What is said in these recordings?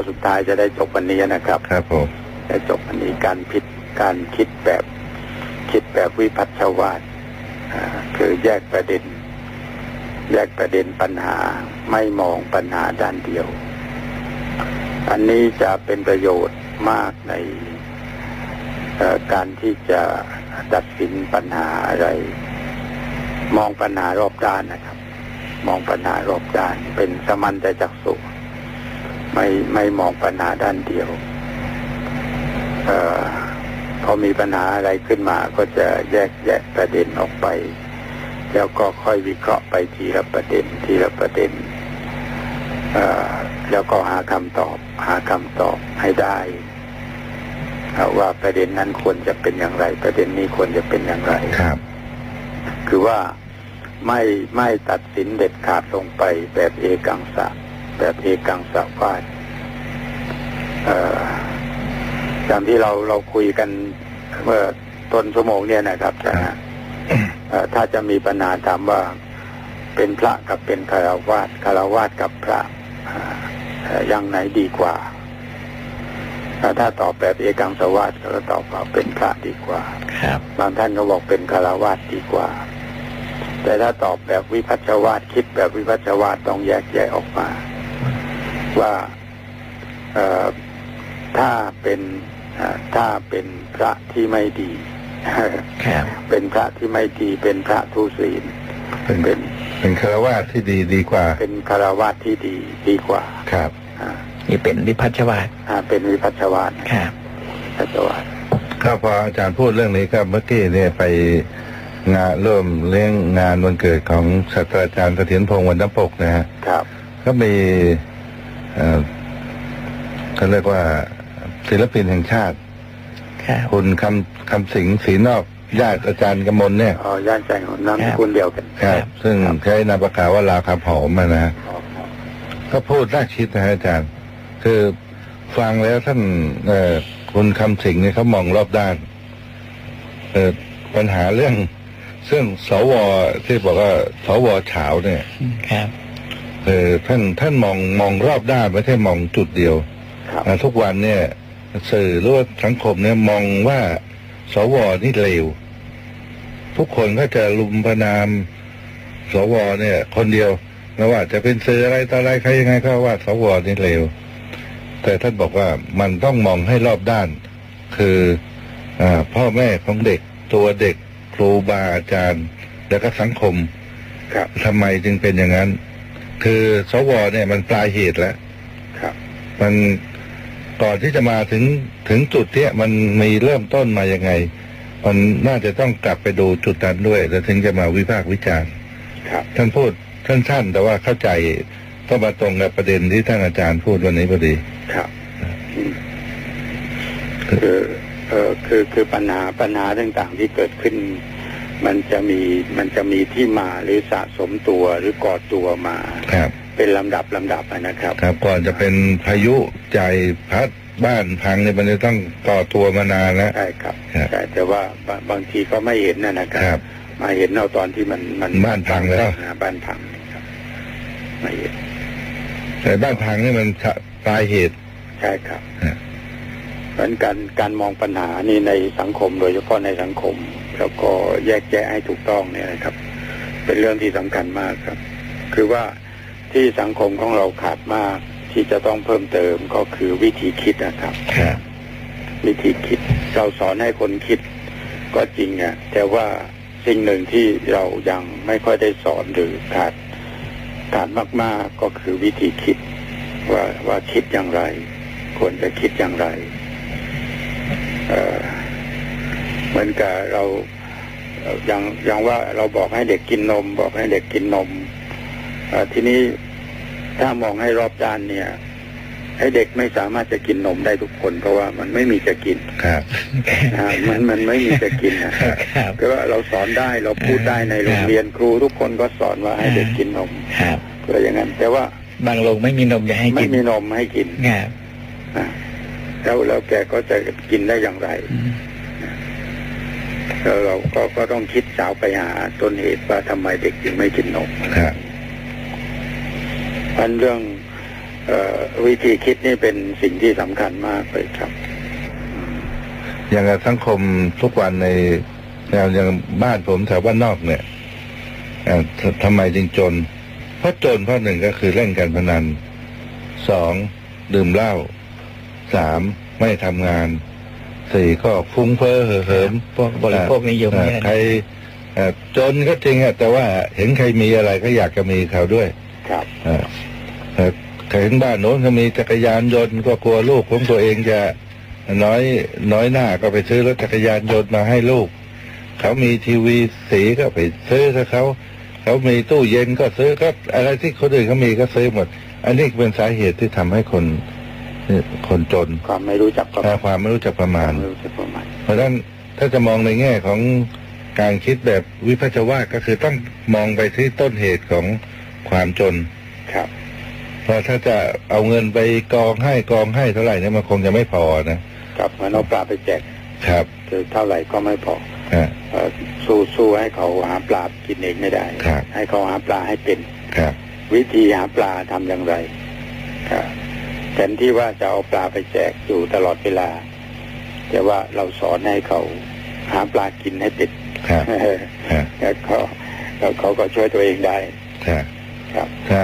สุดท้ายจะได้จบวันนี้นะครับครับผมได้จบวันนี้การพิดการคิดแบบคิดแบบวิพัฒชวาดอ่าคือแยกประเด็น แยกประเด็นปัญหาไม่มองปัญหาด้านเดียว อันนี้จะเป็นประโยชน์มากในเอ่อการที่จะตัดสินปัญหาอะไร มองปัญหารอบด้านนะครับ มองปัญหารอบด้านเป็นสมันแต่จักสุ ไม่ไม่มองปัญหาด้านเดียวเออพอมีปัญหาอะไรขึ้นมาก็จะแยกแยกประเด็นออกไป แล้วก็ค่อยวิเคราะห์ไปทีละประเด็นทีละประเด็นเอ่อแล้วก็หาคำตอบ หาคำตอบให้ได้เอ่อว่าประเด็นนั้นควรจะเป็นอย่างไร ประเด็นนี้ควรจะเป็นอย่างไรครับ คือว่าไม่ไม่ตัดสินเด็ดขาดลงไปแบบเอกังสะ แบบเอกังสะวาดเอ่อ ตามที่เราเราคุยกันเมื่อต้นชั่วโมงเนี่ยนะครับนะฮะเอ่อถ้าจะมีปัญหาถามว่าเป็นพระกับเป็นคารวาสคารวาสกับพระอ่าเอ่อยังไหนดีกว่าถ้าถ้าตอบแบบเอกังสวาสก็ตอบว่าเป็นพระดีกว่า ครับบางท่านก็บอกเป็นคารวาสดีกว่า แต่ถ้าตอบแบบวิพัฒชวาสคิดแบบวิพัฒชวาสต้องแยกแยะออกมา ว่าเอ่อ ถ้าเป็นเอ่อถ้าเป็นพระที่ไม่ดีครับเป็นพระที่ไม่ดีเป็นพระทุศีลเป็นเป็นเป็นคารวาสที่ดีดีกว่า เป็นคารวาสที่ดีดีกว่าครับอ่านี่เป็นวิพัฒชวาสอ่าเป็นวิพัฒชวาสครับวิพัฒชวาสก็พออาจารย์พูดเรื่องนี้ก็เมื่อกี้เนี่ยไปงานร่วมเลี้ยงงานวันเกิดของศาสตราจารย์เสถียรพงษ์วรรณปกนะฮะครับ ก็มีเอ่อเขาเรียกว่า ศิลปินแห่งชาติครับคุณคำคำสิงห์ศรีนอกญาติอาจารย์กมลเนี่ยอ๋อย่านใจของน้ำสกุลเดียวกันครับ ซึ่งครับใช้นามปากกาว่าลาวคำหอมอะนะอ๋ออ๋อก็พูดน่าคิดนะฮะอาจารย์ คือฟังแล้วท่านเอ่อคุณคำสิงห์เนี่ยเขามองรอบด้านเออปัญหาเรื่องเรื่องสวที่บอกว่าสวเฉาเนี่ยครับเออท่านท่านมองมองรอบด้านไม่ใช่มองจุดเดียวครับอ่าทุกวันเนี่ย สื่อหรือว่าสังคมเนี่ยมองว่าสวนี่เลวทุกคนก็จะลุมประนามสวเนี่ย คนเดียวไม่ว่าจะเป็นสื่ออะไรต่ออะไรใครยังไงก็ว่า สวนี่เลวแต่ท่านบอกว่ามันต้องมองให้รอบด้าน คืออาพ่อแม่ของเด็ก ตัวเด็กครูบาอาจารย์ แล้วก็สังคมครับทำไมจึงเป็นอย่างนั้น คือสวเนี่ยมันปลายเหตุแล้วครับมัน ก่อนที่จะมาถึงถึงจุดเนี้ยมันมีเริ่มต้นมายังไง มันน่าจะต้องกลับไปดูจุดนั้นด้วย แล้วถึงจะมาวิพากษ์วิจารณ์ครับ ท่านพูดสั้นๆแต่ว่าเข้าใจก็มาตรงกับประเด็นที่ท่านอาจารย์พูดวันนี้พอดี ครับอืมคือเออคือคือปัญหาปัญหาต่างๆที่เกิดขึ้น มันจะมีมันจะมีที่มาหรือสะสมตัวหรือก่อตัวมาครับ เป็นลำดับลำดับอะนะครับ ครับก่อนจะเป็นพายุใจพัดบ้านพังเนี่ยมันจะต้องก่อตัวมานานแล้วใช่ครับครับใช่แต่ว่าบางบางทีก็ไม่เห็นนะนะคครัรับ มาเห็นเอาตอนที่มันมันบ้านพังแล้วนะบ้านพังครับไม่เห็นแต่บ้านพังนี่มันปลายเหตุ ใช่ครับฮะเพราะฉะนั้นการการมองปัญหานี่ในสังคมโดยเฉพาะในสังคม แล้วก็แยกแยะให้ถูกต้องเนี่ยนะครับ เป็นเรื่องที่สำคัญมากครับ คือว่า ที่สังคมของเราขาดมาก ที่จะต้องเพิ่มเติมก็คือวิธีคิดนะครับครับวิธีคิดเราสอนให้คนคิด ก็จริงอะแต่ว่าสิ่งหนึ่งที่เรายังไม่ค่อยได้สอนหรือขาดขาดมาก ๆก็คือวิธีคิด ว่าว่าคิดอย่างไร ควรจะคิดอย่างไรเอ่อเหมือนกับเราเอ่ออย่างอย่างว่าเราบอกให้เด็กกินนม บอกให้เด็กกินนมเอ่อทีนี้ ถ้ามองให้รอบด้านเนี่ยให้เด็กไม่สามารถจะกินนมได้ทุกคนเพราะว่ามันไม่มีจะกินครับนะฮะมันมันไม่มีจะกินนะครับก็ว่าเราสอนได้เราพูดได้ในโรงเรียนครูทุกคนก็สอนว่าให้เด็กกินนมครับเพื่ออย่างนั้น แต่ว่าบางโรงไม่มีนมจะให้ไม่กินมีนมให้กินครับอะแล้วแล้วแกก็จะกินได้อย่างไรอืมแล้วเราก็ก็ต้องคิดสาวไปหาต้นเหตุว่าทำไมเด็กจึงไม่กินนมครับ อันเรื่องเอ่อวิธีคิดนี่เป็นสิ่งที่สำคัญมากเลยครับ อย่างกับสังคมทุกวันในอย่างอย่างบ้านผมแถวบ้านนอกเนี่ยเอ่อททำไมจึงจน เพราะจนเพราะหนึ่งก็คือเล่นการพนันสองดื่มเหล้าสามไม่ทำงานสี่ก็ฟุ้งเฟ้อเห่อเหิมพวกบริโภคนิยมเอ่อเนี่ยใครเอ่อจนก็จริงอะแต่ว่าเห็นใครมีอะไรก็อยากจะมีเขาด้วย ครับเอ่อเอ่อใครเห็นบ้านโน้นเขามีจักรยานยนต์ก็กลัวลูกของตัวเองจะน้อยน้อยหน้าก็ไปซื้อรถจักรยานยนต์มาให้ลูก เขามีทีวีสีก็ไปซื้อให้เขา เขามีตู้เย็นก็ซื้อก็อะไรที่คนอื่นเขามีก็ซื้อหมด อันนี้เป็นสาเหตุที่ทำให้คนคนจนความไม่รู้จักประมาณความไม่รู้จักประมาณความไม่รู้จักประมาณ เพราะฉะนั้นถ้าจะมองในแง่ของการคิดแบบวิพัฒวาสก็คือต้องมองไปที่ต้นเหตุของ ความจนครับเพราะถ้าจะเอาเงินไปกองให้กองให้เท่าไหร่เนี่ยมันคงจะไม่พอนะครับเหมือนเอาปลาไปแจกครับคือเท่าไหร่ก็ไม่พออ่าเอ่อสู้สู้ให้เขาหาปลากินเองไม่ได้ครับให้เขาหาปลาให้เป็นครับ วิธีหาปลาทำอย่างไรครับแทนที่ว่าจะเอาปลาไปแจกอยู่ตลอดเวลา แต่ว่าเราสอนให้เขาหาปลากินให้เป็นครับครับแล้วก็แล้วเขาก็ช่วยตัวเองได้ ครับครับ ถ้า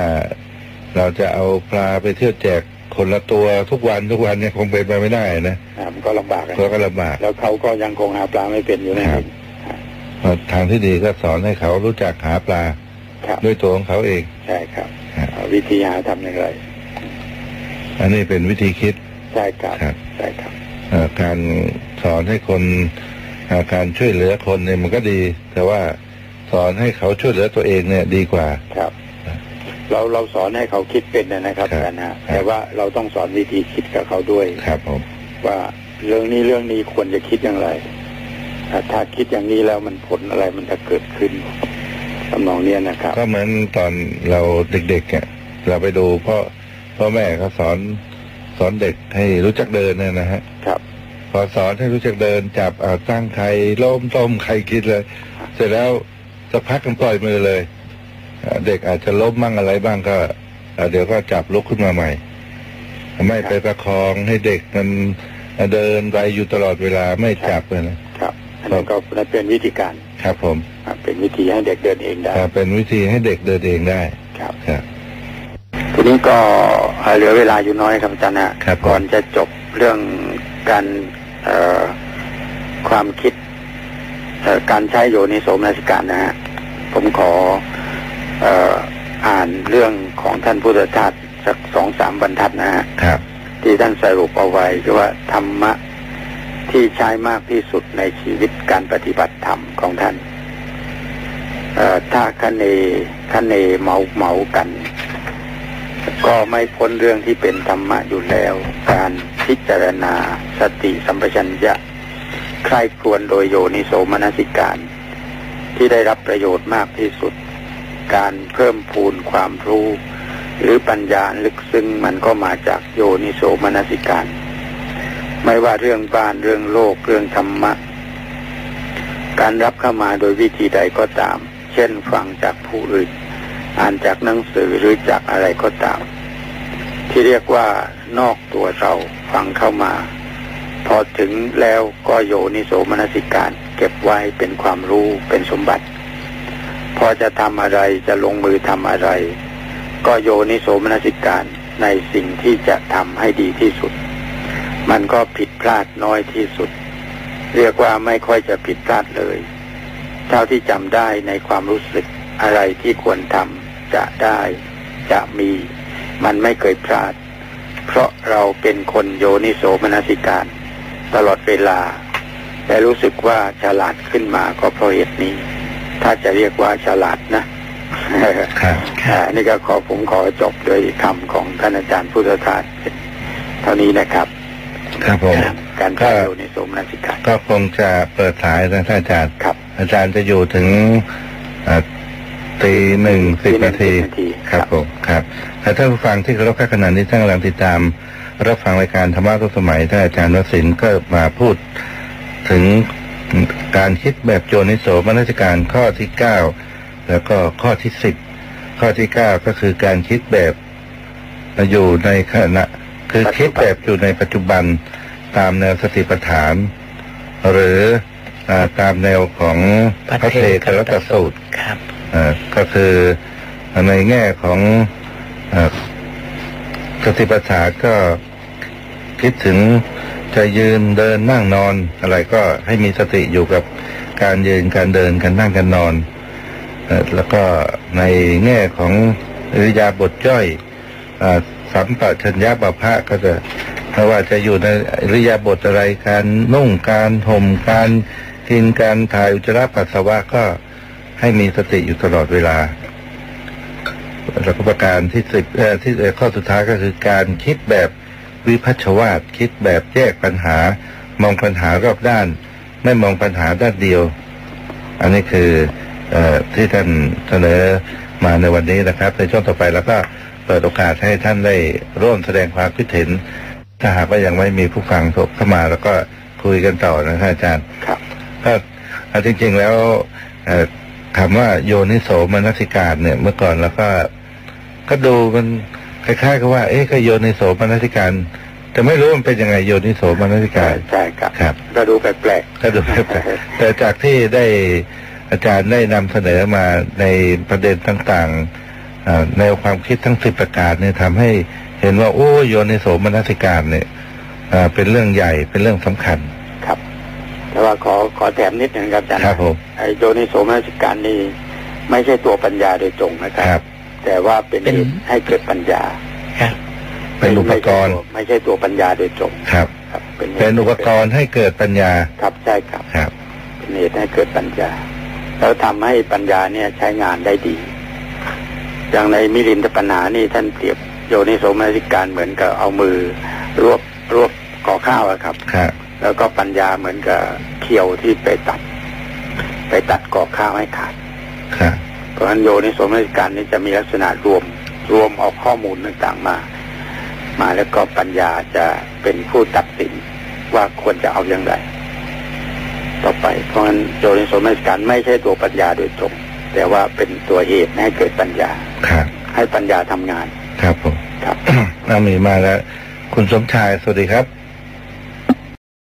เราจะเอาปลาไปเที่ยวแจกคนละตัวทุกวันทุกวันเนี่ยคงเป็นไปไม่ได้นะอ่ามันก็ลำบากอะก็ก็ลำบาก แล้วเขาก็ยังคงหาปลาไม่เป็นอยู่นั่นคเอรับงเพราะทางที่ดีก็สอนให้เขารู้จักหาปลาครับด้วยตัวของเขาเอง ใช่ครับครับเอาวิธีหาทำอย่างไร อันนี้เป็นวิธีคิด ใช่ครับครับใช่ครับเอ่อการสอนให้คนเอ่อการช่วยเหลือคนเนี่ยมันก็ดี แต่ว่าสอนให้เขาช่วยเหลือตัวเองเนี่ยดีกว่า ครับครับ เราเราสอนให้เขาคิดเป็นนะครับครับอาจารย์ฮะครับแต่ว่าเราต้องสอนวิธีคิดกับเขาด้วยครับผมว่าเรื่องนี้เรื่องนี้ควรจะคิดอย่างไรถ้าถ้าคิดอย่างนี้แล้วมันผลอะไรมันจะเกิดขึ้นทำนองเนี้ยนะครับ ก็เหมือนตอนเราเด็กๆเนี่ยเราไปดูพ่อพ่อแม่เขาสอนสอนเด็กให้รู้จักเดินเนี่ยนะฮะครับ พอสอนให้รู้จักเดินจับเอาตั้งใครล้มต้มใครคิดเลย เสร็จแล้วสักพักกันปล่อยมือเลย เอ่อเด็กอาจจะล้มบ้างอะไรบ้างก็เอ่อเดี๋ยวก็จับลุกขึ้นมาใหม่ ไม่ไปประคองให้เด็กมันเดินไปอยู่ตลอดเวลาไม่จับเลยนะครับอันนั้นก็นั่นเป็นวิธีการครับผมครับเป็นวิธีให้เด็กเดินเองได้อ่าเป็นวิธีให้เด็กเดินเองได้ครับครับทีนี้ก็เอ่อเหลือเวลาอยู่น้อยครับอาจารย์นะครับก่อนจะจบเรื่องการเอ่อความคิดเอ่อการใช้โยนิโสมนสิการนะฮะผมขอเอ่ออ่านเรื่องของท่านพุทธทาสสักสองสามบรรทัดนะฮะครับที่ท่านสรุปเอาไว้คือว่าธรรมะที่ใช้มากที่สุดในชีวิตการปฏิบัติธรรมของท่านเอ่อถ้าคะเนคะเนเมาเมากัน ก็ไม่พ้นเรื่องที่เป็นธรรมะอยู่แล้ว การพิจารณาสติสัมปชัญญะใครครวญโดยโยนิโสมนสิการ ที่ได้รับประโยชน์มากที่สุด การเพิ่มพูนความรู้ หรือปัญญาลึกซึ้งมันก็มาจากโยนิโสมนสิการ ไม่ว่าเรื่องบ้านเรื่องโลกเรื่องธรรมะ การรับเข้ามาโดยวิธีใดก็ตาม เช่นฟังจากผู้อื่น อ่านจากหนังสือหรือจากอะไรก็ตาม ที่เรียกว่านอกตัวเราฟังเข้ามา พอถึงแล้วก็โยนิโสมนสิการ เก็บไว้เป็นความรู้เป็นสมบัติ พอจะทำอะไรจะลงมือทำอะไร ก็โยนิโสมนสิการในสิ่งที่จะทำให้ดีที่สุด มันก็ผิดพลาดน้อยที่สุด เรียกว่าไม่ค่อยจะผิดพลาดเลย เท่าที่จำได้ในความรู้สึกอะไรที่ควรทำจะได้จะมี มันไม่เคยพลาด เพราะเราเป็นคนโยนิโสมนสิการ ตลอดเวลา และรู้สึกว่าฉลาดขึ้นมาก็เพราะเหตุนี้ ถ้าจะเรียกว่าฉลาดนะครับอ่านี่ก็ขอผมขอจบด้วยคำของท่านอาจารย์พุทธทาสเท่านี้นะครับ ครับผมการใช้โยนิโสมนสิการก็คงจะเปิดสายนะท่านอาจารย์ครับ อาจารย์จะอยู่ถึงเอ่อตีหนึ่งสิบนาทีตีหนึ่งสิบนาทีครับผมครับและท่านผู้ฟังที่เคารพค่ขณะนี้ท่านกำลังติดตาม รับฟังรายการธรรมะทุกสมัยท่านอาจารย์วสินทร์ก็มาพูดถึง การคิดแบบโจนิโสมนสิการข้อที่เก้าแล้วก็ข้อที่สิบข้อที่เก้าก็คือการคิดแบบอยู่ในขณะ คือคิดแบบอยู่ในปัจจุบันตามแนวสติปัฏฐาน หรืออาตามแนวของพระเทกรัตสูตรครับอ่าก็คือในแง่ของอาสติปัฏฐานก็คิดถึง จะยืนเดินนั่งนอน อะไรก็ให้มีสติอยู่กับการยืนการเดินการนั่งการนอนอแล้วก็ในแง่ของอริยาบทย่อยอสัมปชัญญะบพะก็จะไม่ว่าจะอยู่ในอริยาบทอะไรการนุ่งการห่มการกินการถ่ายอุจจาระปัสสาวะก็ให้มีสติอยู่ตลอดเวลาแล้วก็ประการที่สิบที่ข้อสุดท้ายก็คือการคิดแบบ วิพัชวาตคิดแบบแยกปัญหา มองปัญหารอบด้าน ไม่มองปัญหาด้านเดียว อันนี้คือเออที่ท่านเสนอมาในวันนี้นะครับ ในช่วงต่อไปแล้วก็เปิดโอกาสให้ท่านได้ร่วมแสดงความคิดเห็น ถ้าหากว่ายังไม่มีผู้ฟังโทรเข้ามาแล้วก็คุยกันต่อนะครับอาจารย์ครับก็เอาจริง ๆ แล้วเอ่อคำว่าโยนิโสมนสิการเนี่ย เมื่อก่อนแล้วก็ก็ดูมัน คล้ายๆกับว่า เอ๊ะก็โยนิโสมนสิการแต่ไม่รู้มันเป็นยังไงโยนิโสมนสิการใช่ครับครับก็ดูแปลกก็ดูไม่แปลกแต่จากที่ได้อาจารย์ได้นำเสนอมาในประเด็นต่างๆอ่าแนวความคิดทั้งสิบประการเนี่ยทำให้เห็นว่าโอ้โยนิโสมนสิการเนี่ยอ่าเป็นเรื่องใหญ่เป็นเรื่องสำคัญๆครับ แต่ว่าขอขอแถมนิดหนึ่งครับอาจารย์ครับผมไอโยนิโสมนสิการนี่ไม่ใช่ตัวปัญญาโดยตรงนะคครัรับบ แต่ว่าเป็นเป็นเหตุให้เกิดปัญญาครับเป็นอุปกรณ์ ไม่ใช่ตัวปัญญาโดยตรงครับครับเป็นหตุเป็นอุปกรณ์ให้เกิดปัญญาครับใช่ครับครับ เป็นเหตุให้เกิดปัญญา แล้วทำให้ปัญญาเนี่ยใช้งานได้ดี อย่างในมิรินทปัญหานี่ท่านเปรียบโยนิโสมนสิการเหมือนกับเอามือรวบรวบก่อข้าวอะครับครับ แล้วก็ปัญญาเหมือนกับเขียวที่ไปตัด ไปตัดก่อข้าวให้ขาดครับ เพราะฉะนั้นโยนิโสมนสิการนี่จะมีลักษณะรวมรวมเอาข้อมูลต่างๆมา มาแล้วก็ปัญญาจะเป็นผู้ตัดสินว่าควรจะเอาอย่างไรต่อไป เพราะฉะนั้นโยนิโสมนสิการไม่ใช่ตัวปัญญาโดยตรงแต่ว่าเป็นตัวเหตุให้เกิดปัญญาครับให้ปัญญาทำงาน ครับผมครับน่ามีมาแล้ว คุณสมชายสวัสดีครับ